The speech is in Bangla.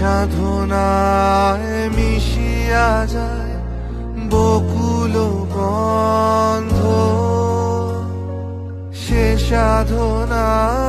সাধনায় মিশিয়া যায় বকুল বন্ধ সে সাধনায়